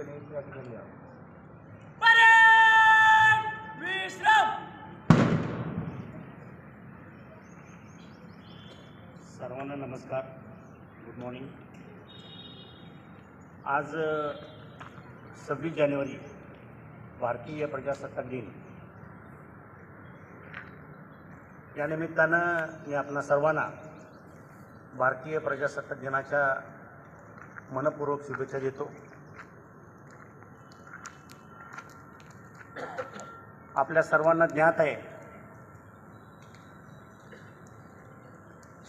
या ठिकाणी सर्वांना नमस्कार. गुड मॉर्निंग आज सव्वीस जानेवारी भारतीय प्रजासत्ताक दिन. या निमित्तानं मी आपणा सर्वांना भारतीय प्रजासत्ताक दिनाच्या मनपूर्वक शुभेच्छा देतो. आपल्या सर्वांना ज्ञात आहे.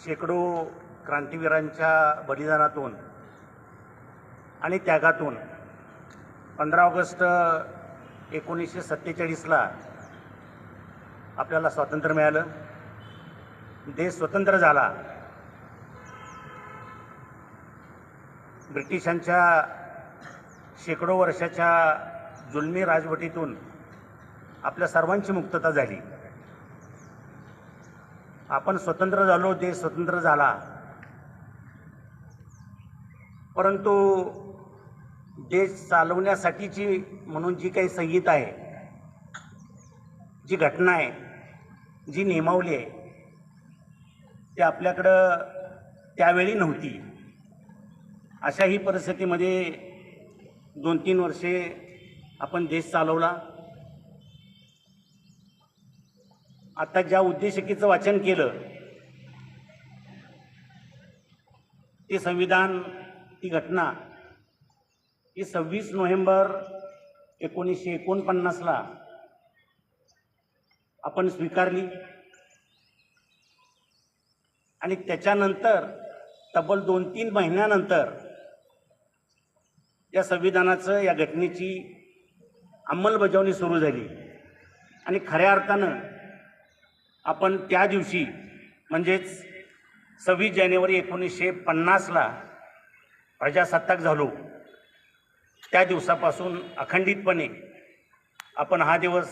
शेकडो क्रांतिवीरांच्या बलिदानातून आणि त्यागातून पंधरा ऑगस्ट एकोणीसशे सत्तेचाळीसला आपल्याला स्वातंत्र्य मिळालं. देश स्वतंत्र झाला. ब्रिटिशांच्या शेकडो वर्षाच्या जुलमी राजवटीतून आपल्या सर्वांची मुक्तता झाली. आपण स्वतंत्र झालो देश स्वतंत्र झाला. परंतु देश चालवण्यासाठीची म्हणून जी काही संहिता आहे जी घटना आहे जी नियमावली आहे ती आपल्याकडं त्यावेळी नव्हती. अशाही परिस्थितीमध्ये दोन तीन वर्षे आपण देश चालवला. आता ज्या उद्देशिकेचं वाचन केलं ते संविधान ती घटना ही सव्वीस नोव्हेंबर एकोणीसशे एकोणपन्नासला आपण स्वीकारली. आणि त्याच्यानंतर तब्बल दोन तीन महिन्यानंतर या संविधानाचं या घटनेची अंमलबजावणी सुरू झाली. आणि खऱ्या अर्थानं आपण त्या दिवशी म्हणजेच सव्वीस जानेवारी एकोणीसशे पन्नासला प्रजासत्ताक झालो. त्या दिवसापासून अखंडितपणे आपण हा दिवस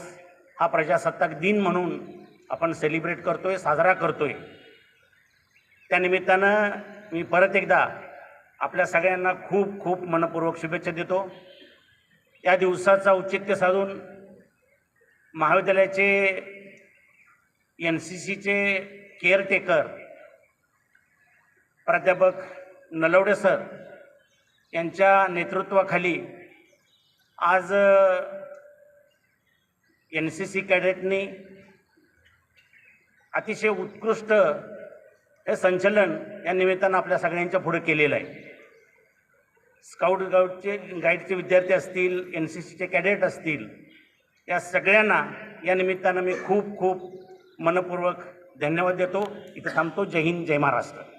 हा प्रजासत्ताक दिन म्हणून आपण सेलिब्रेट करतो आहे साजरा करतो आहे त्यानिमित्तानं मी परत एकदा आपल्या सगळ्यांना खूप खूप मनपूर्वक शुभेच्छा देतो. या दिवसाचं औचित्य साधून महाविद्यालयाचे एन सी सीचे केअरटेकर प्राध्यापक नलवडे सर यांच्या नेतृत्वाखाली आज एन सी सी कॅडेटनी अतिशय उत्कृष्ट हे संचलन या निमित्तानं आपल्या सगळ्यांच्या पुढे केलेलं आहे. स्काउट गाऊटचे गाईडचे विद्यार्थी असतील एन सी सीचे कॅडेट असतील या सगळ्यांना या निमित्तानं मी खूप खूप मनपूर्वक धन्यवाद देतो. इथं थांबतो. जय हिंद जय महाराष्ट्र.